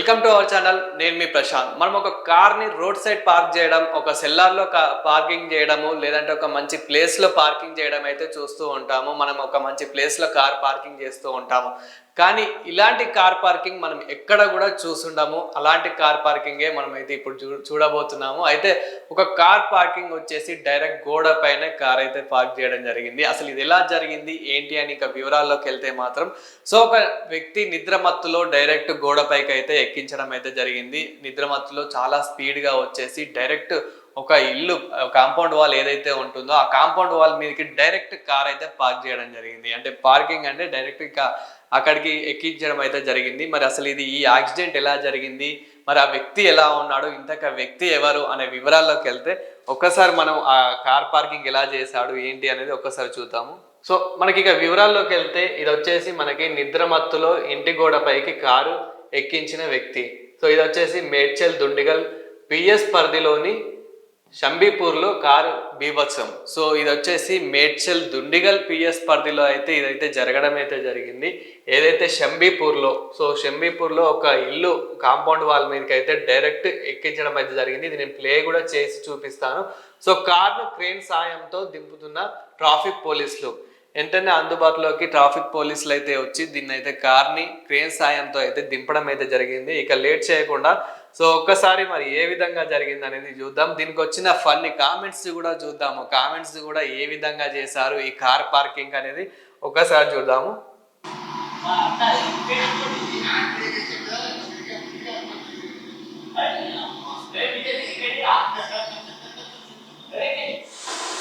Welcome to our channel నేను మీ ప్రశాంత్. మనం ఒక కార్ని రోడ్ సైడ్ పార్క్ చేయడం ఒక సెల్లార్లో పార్కింగ్ చేయడము లేదంటే ఒక మంచి ప్లేస్లో పార్కింగ్ చేయడం అయితే చూస్తూ ఉంటాము. మనం ఒక మంచి ప్లేస్లో కార్ పార్కింగ్ చేస్తూ ఉంటాము. కానీ ఇలాంటి కార్ పార్కింగ్ మనం ఎక్కడ కూడా చూసుండము. అలాంటి కార్ పార్కింగే మనం అయితే ఇప్పుడు చూ చూడబోతున్నాము. అయితే ఒక కార్ పార్కింగ్ వచ్చేసి డైరెక్ట్ గోడ పైన కార్ అయితే పార్క్ చేయడం జరిగింది. అసలు ఇది ఎలా జరిగింది? ఏంటి అని ఇంకా వివరాల్లోకి వెళ్తే మాత్రం సో ఒక వ్యక్తి నిద్రమత్తులో డైరెక్ట్ గోడ పైకి అయితే ఎక్కించడం అయితే జరిగింది. నిద్రమత్తులో చాలా స్పీడ్గా వచ్చేసి డైరెక్ట్ ఒక ఇల్లు కాంపౌండ్ వాల్ ఏదైతే ఉంటుందో ఆ కాంపౌండ్ వాల్ మీదకి డైరెక్ట్ కార్ అయితే పార్క్ చేయడం జరిగింది. అంటే పార్కింగ్ అంటే డైరెక్ట్ అక్కడికి ఎక్కించడం అయితే జరిగింది. మరి అసలు ఇది ఈ యాక్సిడెంట్ ఎలా జరిగింది? మరి ఆ వ్యక్తి ఎలా ఉన్నాడు? ఇంతక వ్యక్తి ఎవరు? అనే వివరాల్లోకి వెళ్తే ఒక్కసారి మనం ఆ కార్ పార్కింగ్ ఎలా చేశాడు? ఏంటి అనేది ఒక్కసారి చూద్దాము. సో మనకి ఇక వివరాల్లోకి వెళ్తే ఇది వచ్చేసి మనకి నిద్రమత్తులో ఇంటి గోడ పైకి కారు ఎక్కించిన వ్యక్తి. సో ఇది వచ్చేసి మేడ్చల్ దుండిగల్ పిఎస్ పరిధిలోని షంబీపూర్లో కారు బీభత్సం. సో ఇది వచ్చేసి మేడ్చల్ దుండిగల్ పిఎస్ పరిధిలో అయితే ఇదైతే జరగడం అయితే జరిగింది. ఏదైతే షంబీపూర్లో సో షంబీపూర్లో ఒక ఇల్లు కాంపౌండ్ వాల్ మీదకి అయితే డైరెక్ట్ ఎక్కించడం అయితే జరిగింది. ఇది నేను ప్లే కూడా చేసి చూపిస్తాను. సో కార్ను క్రేన్ సాయంతో దింపుతున్న ట్రాఫిక్ పోలీసులు. వెంటనే అందుబాటులోకి ట్రాఫిక్ పోలీసులు అయితే వచ్చి దీన్ని అయితే కార్ని క్రేన్ సాయంతో అయితే దింపడం అయితే జరిగింది. ఇక లేట్ చేయకుండా సో ఒక్కసారి మరి ఏ విధంగా జరిగింది అనేది చూద్దాం. దీనికి వచ్చిన ఫన్ని కామెంట్స్ కూడా చూద్దాము. కామెంట్స్ కూడా ఏ విధంగా చేశారు ఈ కార్ పార్కింగ్ అనేది ఒక్కసారి చూద్దాము.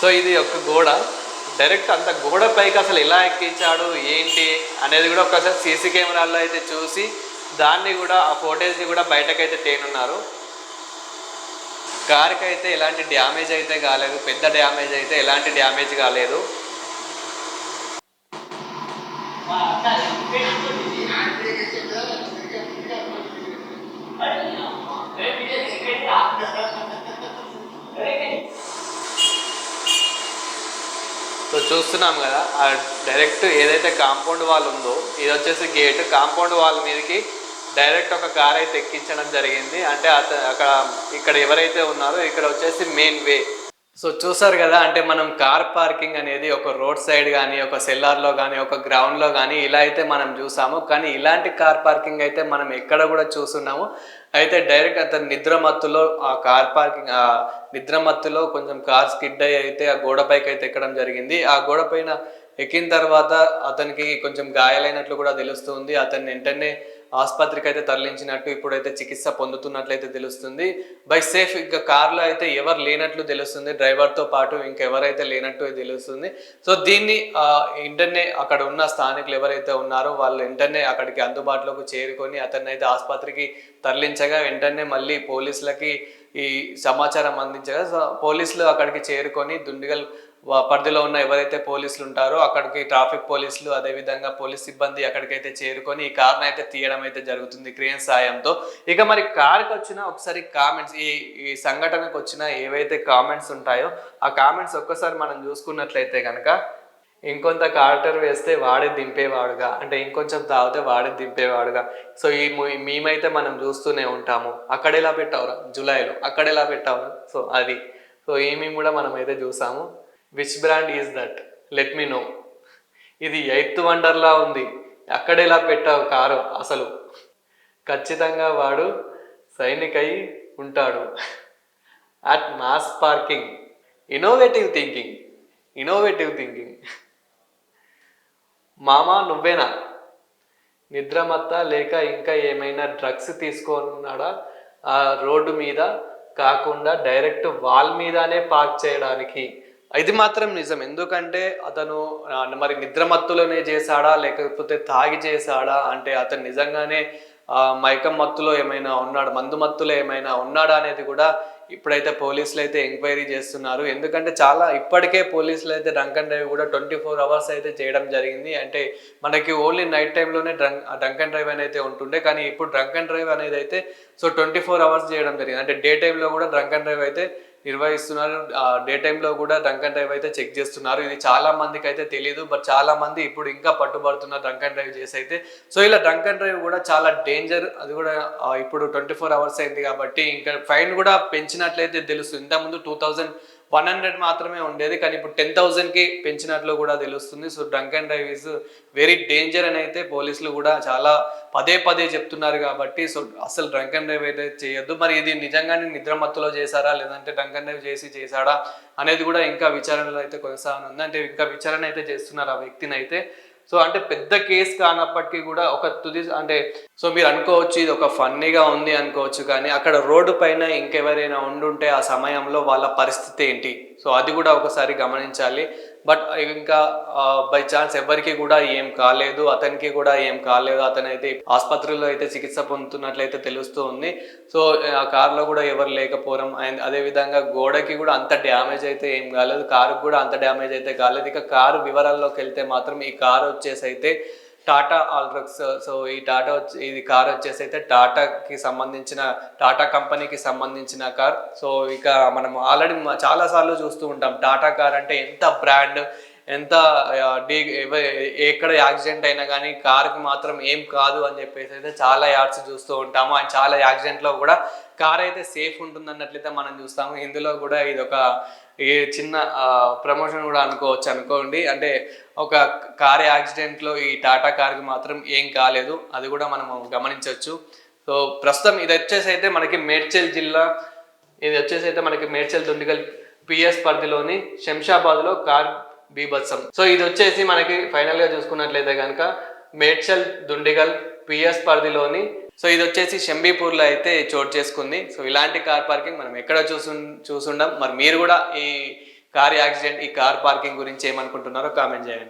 సో ఇది ఒక గోడ. డైరెక్ట్ అంత గోడ పైకి అసలు ఎలా ఎక్కించాడు ఏంటి అనేది కూడా ఒకసారి సీసీ కెమెరాల్లో అయితే చూసి దాన్ని కూడా ఆ ఫోటేజ్ని కూడా బయటకైతే తేనున్నారు. కార్కి అయితే ఎలాంటి డ్యామేజ్ అయితే కాలేదు పెద్ద డ్యామేజ్ అయితే ఎలాంటి డ్యామేజ్ కాలేదు. సో చూస్తున్నాం కదా ఆ డైరెక్ట్ ఏదైతే కాంపౌండ్ వాల్ ఉందో ఇది వచ్చేసి గేట్. కాంపౌండ్ వాల్ మీదకి డైరెక్ట్ ఒక కార్ అయితే ఎక్కించడం జరిగింది. అంటే అత అక్కడ ఇక్కడ ఎవరైతే ఉన్నారో ఇక్కడ వచ్చేసి మెయిన్ వే. సో చూసారు కదా అంటే మనం కార్ పార్కింగ్ అనేది ఒక రోడ్ సైడ్ కానీ ఒక సెల్లార్లో కానీ ఒక గ్రౌండ్లో కానీ ఇలా అయితే మనం చూసాము. కానీ ఇలాంటి కార్ పార్కింగ్ అయితే మనం ఎక్కడ కూడా చూస్తున్నాము. అయితే డైరెక్ట్ అతను నిద్రమత్తులో ఆ కార్ పార్కింగ్ ఆ నిద్రమత్తులో కొంచెం కార్ స్కిడ్ అయ్యి అయితే ఆ గోడ పైకి అయితే ఎక్కడం జరిగింది. ఆ గోడ పైన ఎక్కిన తర్వాత అతనికి కొంచెం గాయాలైనట్లు కూడా తెలుస్తుంది. అతన్ని వెంటనే ఆసుపత్రికి అయితే తరలించినట్టు ఇప్పుడైతే చికిత్స పొందుతున్నట్లయితే తెలుస్తుంది. బై సేఫ్ ఇంకా కార్లో అయితే ఎవరు లేనట్లు తెలుస్తుంది. డ్రైవర్తో పాటు ఇంకెవరైతే లేనట్టు తెలుస్తుంది. సో దీన్ని వెంటనే అక్కడ ఉన్న స్థానికులు ఎవరైతే ఉన్నారో వాళ్ళు వెంటనే అక్కడికి అందుబాటులోకి చేరుకొని అతన్ని అయితే ఆసుపత్రికి తరలించగా వెంటనే మళ్ళీ పోలీసులకి ఈ సమాచారం అందించగా సో పోలీసులు అక్కడికి చేరుకొని దుండిగల్ పరిధిలో ఉన్న ఎవరైతే పోలీసులు ఉంటారో అక్కడికి ట్రాఫిక్ పోలీసులు అదేవిధంగా పోలీస్ సిబ్బంది అక్కడికైతే చేరుకొని ఈ కార్ని అయితే తీయడం అయితే జరుగుతుంది క్రేన్ సాయంతో. ఇక మరి కార్కి వచ్చిన ఒకసారి కామెంట్స్ ఈ ఈ సంఘటనకు వచ్చిన ఏవైతే కామెంట్స్ ఉంటాయో ఆ కామెంట్స్ ఒక్కసారి మనం చూసుకున్నట్లయితే కనుక ఇంకొంత కార్టర్ వేస్తే వాడే దింపేవాడుగా అంటే ఇంకొంచెం తాగితే వాడే దింపేవాడుగా. సో ఈ మేమైతే మనం చూస్తూనే ఉంటాము. అక్కడ ఎలా పెట్టావురా? జూలైలో. అక్కడ ఎలా పెట్టావురా? సో అది. సో ఈ మేము కూడా మనం అయితే చూసాము. Which brand is that let me know ఇది ఎయిత్ వండర్లా ఉంది. అక్కడ పెట్టావు కారు అసలు. ఖచ్చితంగా వాడు సైనిక్ అయి ఉంటాడు. At mass parking innovative thinking innovative thinking మామా నువ్వేనా? నిద్రమత్త లేక ఇంకా ఏమైనా డ్రగ్స్ తీసుకున్నాడా? ఆ రోడ్డు మీద కాకుండా డైరెక్ట్ వాల్ మీదనే పార్క్ చేయడానికి. ఇది మాత్రం నిజం. ఎందుకంటే అతను మరి నిద్రమత్తులోనే చేశాడా లేకపోతే తాగి చేశాడా అంటే అతను నిజంగానే మైకం మత్తులో ఏమైనా ఉన్నాడు మందు మత్తులో ఏమైనా ఉన్నాడా అనేది కూడా ఇప్పుడైతే పోలీసులు అయితే ఎంక్వైరీ చేస్తున్నారు. ఎందుకంటే చాలా ఇప్పటికే పోలీసులు అయితే డ్రంక్ అండ్ డ్రైవ్ కూడా ట్వంటీ ఫోర్ అవర్స్ అయితే చేయడం జరిగింది. అంటే మనకి ఓన్లీ నైట్ టైంలోనే డ్రంక్ డ్రంక్ అండ్ డ్రైవ్ అనేది ఉంటుండే. కానీ ఇప్పుడు డ్రంక్ అండ్ డ్రైవ్ అనేది అయితే సో ట్వంటీ ఫోర్ అవర్స్ చేయడం జరిగింది. అంటే డే టైంలో కూడా డ్రంక్ అండ్ డ్రైవ్ అయితే నిర్వహిస్తున్నారు. డే టైంలో కూడా డ్రంక్ అండ్ డ్రైవ్ అయితే చెక్ చేస్తున్నారు. ఇది చాలా మందికి అయితే తెలియదు బట్ చాలా మంది ఇప్పుడు ఇంకా పట్టుబడుతున్నారు డ్రంక్ అండ్ డ్రైవ్ చేసి అయితే సో ఇలా డ్రంక్ అండ్ డ్రైవ్ కూడా చాలా డేంజర్. అది కూడా ఇప్పుడు ట్వంటీ ఫోర్ అవర్స్ అయింది కాబట్టి ఇంకా ఫైన్ కూడా పెంచినట్లయితే తెలుస్తుంది. ఇంతకుముందు టూ థౌజండ్ వన్ హండ్రెడ్ మాత్రమే ఉండేది. కానీ ఇప్పుడు టెన్ థౌజండ్కి పెంచినట్లు కూడా తెలుస్తుంది. So drunk and drive is very danger అని అయితే పోలీసులు కూడా చాలా పదే పదే చెప్తున్నారు కాబట్టి సో అసలు డ్రంక్ అండ్ డ్రైవ్ అయితే చేయొద్దు. మరి ఇది నిజంగానే నిద్రమత్తులో చేశారా? లేదంటే డ్రంక్ అండ్ డ్రైవ్ చేసి చేశాడా? అనేది కూడా ఇంకా విచారణలో అయితే కొనసాగనుంది. అంటే ఇంకా విచారణ అయితే చేస్తున్నారు ఆ వ్యక్తిని అయితే. సో అంటే పెద్ద కేసు కానప్పటికీ కూడా ఒక తుది అంటే సో మీరు అనుకోవచ్చు ఇది ఒక ఫన్నీగా ఉంది అనుకోవచ్చు కానీ అక్కడ రోడ్డు పైన ఇంకెవరైనా ఉండుంటే ఆ సమయంలో వాళ్ళ పరిస్థితి ఏంటి? సో అది కూడా ఒకసారి గమనించాలి. బట్ ఇంకా బై ఛాన్స్ ఎవరికి కూడా ఏం కాలేదు అతనికి కూడా ఏం కాలేదు. అతను అయితే ఆసుపత్రిలో అయితే చికిత్స పొందుతున్నట్లయితే తెలుస్తూ ఉంది. సో ఆ కార్లో కూడా ఎవరు లేకపోవడం అండ్ అదే విధంగా గోడకి కూడా అంత డ్యామేజ్ అయితే ఏం కాలేదు. కారుకు కూడా అంత డ్యామేజ్ అయితే కాలేదు. ఇక కారు వివరాల్లోకి వెళ్తే మాత్రం ఈ కారు వచ్చేసి అయితే టాటా ఆల్ట్రక్స్ సో ఈ టాటా వచ్చి ఇది కార్ వచ్చేసి అయితే టాటాకి సంబంధించిన టాటా కంపెనీకి సంబంధించిన కార్. సో ఇక మనం ఆల్రెడీ చాలా సార్లు చూస్తూ ఉంటాం టాటా కార్ అంటే ఎంత బ్రాండ్ ఎంత ఆ, డీ ఎక్కడ యాక్సిడెంట్ అయినా కానీ కార్కి మాత్రం ఏం కాదు అని చెప్పేసి అయితే చాలా యాడ్స్ చూస్తూ ఉంటాము. అండ్ చాలా యాక్సిడెంట్లో కూడా కార్ అయితే సేఫ్ ఉంటుంది అన్నట్లయితే మనం చూస్తాము. ఇందులో కూడా ఇది ఒక ఈ చిన్న ప్రమోషన్ కూడా అనుకోవచ్చు అనుకోండి. అంటే ఒక కార్ యాక్సిడెంట్లో ఈ టాటా కార్కి మాత్రం ఏం కాలేదు. అది కూడా మనము గమనించవచ్చు. సో ప్రస్తుతం ఇది వచ్చేసి అయితే మనకి మేడ్చల్ జిల్లా ఇది వచ్చేసి అయితే మనకి మేడ్చల్ దుండిగల్ పిఎస్ పరిధిలోని శంషాబాద్లో కార్ బీభత్సం. సో ఇది వచ్చేసి మనకి ఫైనల్గా చూసుకున్నట్లయితే కనుక మేడ్చల్ దుండిగల్ పిఎస్ పరిధిలోని సో ఇది వచ్చేసి షంబీపూర్లో అయితే చోటు చేసుకుంది. సో ఇలాంటి కార్ పార్కింగ్ మనం ఎక్కడ చూసు చూసుండం. మరి మీరు కూడా ఈ కార్ యాక్సిడెంట్ ఈ కార్ పార్కింగ్ గురించి ఏమనుకుంటున్నారో కామెంట్ చేయండి.